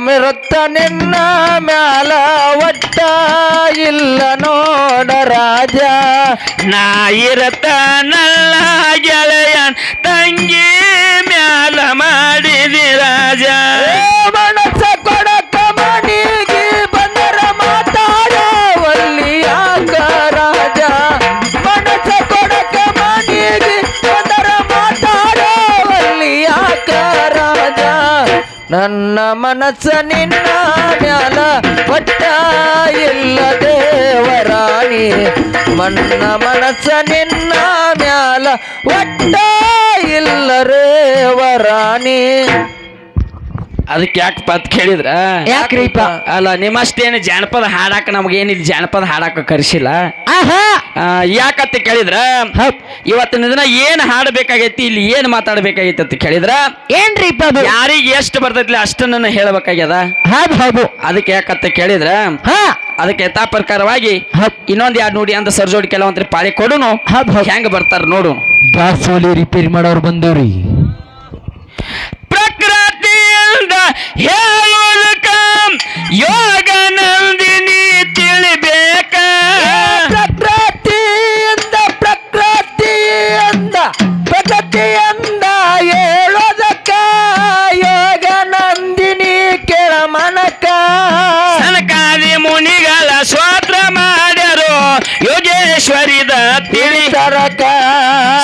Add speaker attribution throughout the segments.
Speaker 1: ನಮ್ಮಿರುತ್ತ ನಿನ್ನ ಮ್ಯಾಲ ಒಟ್ಟ ಇಲ್ಲ ನೋಡ ರಾಜ.
Speaker 2: ನಾ ಇರತ್ತ ನಲ್ಲ ಗೆಳೆಯನ್ ತಂಗಿ
Speaker 1: ನನ್ನ ಮನಸ್ಸ ನಿನ್ನ ಮ್ಯಾಲ ಒಟ್ಟ ಇಲ್ಲ ದೇವರಾಣಿ ಮನ್ನ ಮನಸ್ಸ ನಿನ್ನ ಮ್ಯಾಲ ಒಟ್ಟ ಇಲ್ಲ ರೇವರಾಣಿ
Speaker 2: ಅದಕ್ಕೆ ಯಾಕಪ್ಪ ಅಂತ ಕೇಳಿದ್ರ?
Speaker 1: ಯಾಕ್ರೀಪ
Speaker 2: ಅಲ್ಲ ನಿಮ್ಮಷ್ಟೇನು ಜಾನಪದ ಹಾಡಾಕ ನಮಗೇನಿಲ್ಲ ಜಾನಪದ ಹಾಡಾಕ ಕರ್ಸಿಲ್ಲ?
Speaker 1: ಆಹಾ!
Speaker 2: ಆ, ಯಾಕಂತ ಕೇಳಿದ್ರ? ಇವತ್ತಿನ ದಿನ ಏನ್ ಹಾಡಬೇಕಾಗೈತಿ ಇಲ್ಲಿ ಏನ್ ಮಾತಾಡ್ಬೇಕಾಗೈತಿ ಅಂತ ಕೇಳಿದ್ರ?
Speaker 1: ಏನ್ರೀಪ
Speaker 2: ಯಾರಿಗೆ ಎಷ್ಟು ಬರ್ತೈತಿ ಅಷ್ಟನ್ನ ಹೇಳ್ಬೇಕಾಗ್ಯದ?
Speaker 1: ಹೌದು ಹೌದು.
Speaker 2: ಅದಕ್ಕೆ ಯಾಕಂತ ಕೇಳಿದ್ರ?
Speaker 1: ಹಾ.
Speaker 2: ಅದಕ್ಕೆ ಯಥಾ ಪ್ರಕಾರವಾಗಿ ಇನ್ನೊಂದು ಯಾರು ನೋಡಿ ಅಂತ ಸರ್ಜೋಡಿ ಕೆಲವಂತ್ರಿ ಪಾಳಿ ಕೊಡುನು. ಹೆಂಗ್ ಬರ್ತಾರ ನೋಡು
Speaker 1: ದಾಸೋಲಿ ರಿಪೇರಿ ಮಾಡೋರು ಬಂದವ್ರಿ.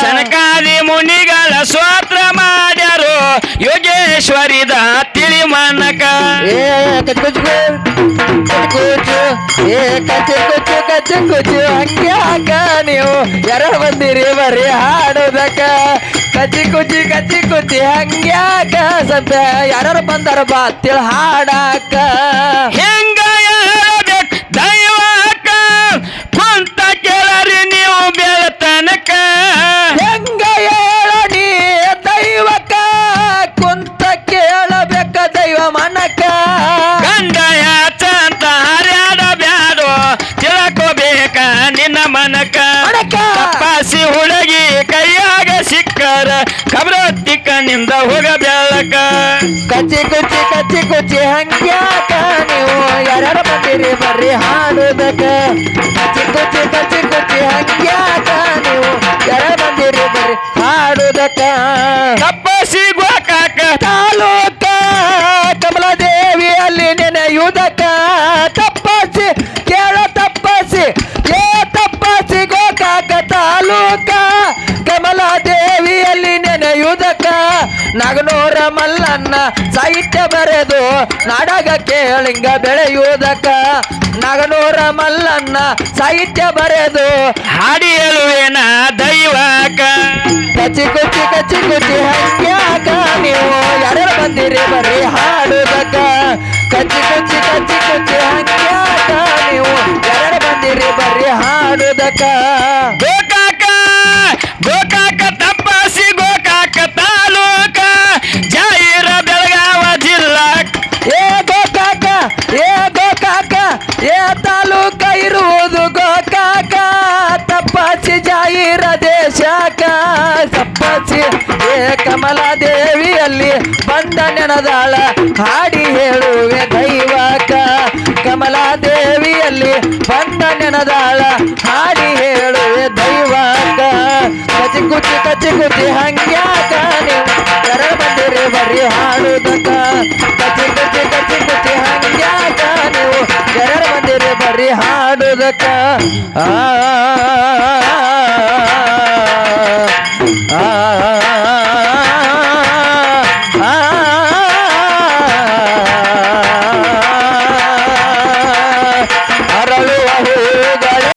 Speaker 2: ಸನಕಾದಿ ಮುನಿಗಳ ಸ್ವಾತ್ರ ಮಾಡ್ಯಾರು ಯೋಗೇಶ್ವರಿದ ತಿಳಿ ಮನಕ.
Speaker 1: ಏ ಕಚ್ಚು ಕಚ್ಚು ಏ ಕಚ್ಚು ಕುಚ್ಚು ಕಚ್ಚು ಕುಚ್ಚು ಹಂಗೆ ಹಾಕ ನೀವು. ಯಾರು ಬಂದಿರಿ ಬರೀ ಹಾಡೋದಕ್ಕ. ಕಚ್ಚಿ ಕುಚ್ಚಿ ಕಚ್ಚಿ ಕುಚ್ಚಿ ಹಂಗ್ಯಾಕ ಸದ್ಯ ಯಾರು ಬಂದಾರ ಬಾ ತಿಳಿ ಹಾಡಾಕ.
Speaker 2: ನಿನ್ನ ಮನಕ.
Speaker 1: ಮನಕ.
Speaker 2: ತಪ್ಪಾಸಿ ಹುಡುಗಿ ಕೈಯಾಗ ಸಿಕ್ಕರ. ಕಬ್ರತ್ತಿಕ್ಕ ನಿಂದ ಹೋಗ ಬೆಳಕ
Speaker 1: ಕಚ್ಚಿ ಕುಚ್ಚಿ ಕಚ್ಚಿ ಕುಚ್ಚಿ ಹಂಗ್ಯಾಕ ನೀವು? ಯಾರ ಬಂದಿರಿ ಬರ್ರಿ ಹಾಡುದಕ. ಕಚ್ಚಿ ಕುಚ್ಚಿ ಕಚ್ಚಿ ಕುಚ್ಚಿ ಹಂಗ್ಯಾಕ ನೀವು? ಯಾರ ಬಂದಿರಿ ಬರ್ರಿ ಹಾಡುದಕ.
Speaker 2: ಕಪ್ಪಾಸಿ ಗೋಕಾಕ.
Speaker 1: ತಾಲೂಕ ಕಮಲಾದೇವಿ ಅಲ್ಲಿ ನೆನೆಯುವುದಕ್ಕ ನಗನೂರ ಮಲ್ಲನ್ನ ಸಾಹಿತ್ಯ ಬರೆದು ನಾಡಗ ಕೇಳಿಂಗ ಬೆಳೆಯುವುದಕ್ಕ. ನಗನೂರ ಮಲ್ಲನ್ನ ಸಾಹಿತ್ಯ ಬರೆದು
Speaker 2: ಹಾಡಿ ಹೇಳುವೇನ ದೈವಕ
Speaker 1: ಕಚಿ ಕುಚ್ಚಿ ಕಚಿ ಕುಚ್ಚಿ ಹಂಗ್ಯಾಕ ನೀವು ಯಾರು ಬಂದಿರಿ ಬರ್ರಿ ಹಾಡುದಕ್ಕ. ಕಚ್ಚಿ ಕುಚ್ಚಿ ಕಚ್ಚಿ ಕುಚ್ಚಿ ಹಂಗ್ಯಾಕ ನೀವು ಯಾರು ಬಂದಿರಿ ಬರ್ರಿ ಹಾಡುದಕ್ಕ.
Speaker 2: ಗೋಕಾಕ ಗೋಕಾಕ
Speaker 1: ದೇಶಕ ಸಪ್ಪಸಿ ಏ ಕಮಲಾದೇವಿಯಲ್ಲಿ ಬಂದ ನೆನದಾಳ ಹಾಡಿ ಹೇಳುವೆ ದೈವಕ. ಕಮಲಾದೇವಿಯಲ್ಲಿ ಬಂದ ನೆನದಾಳ ಹಾಡಿ ಹೇಳುವೆ ದೈವಕ. ಕಚಿ ಕುಚಿ ಕಚಿ ಕುಚಿ ಹಂಗ್ಯಾಕ ನೀವು ಕರ ಬಂದಿರಿ ಬರ್ರಿ ಹಾಡುದಕ್ಕ ಕಚಿ ಕುಚ್ಚಿ ಕಚಿ ಕುಚಿ ಹಂಗ್ಯಾಕ ನೀವು ಎರಡು ಹರಿಹಾಡದಕ ಆ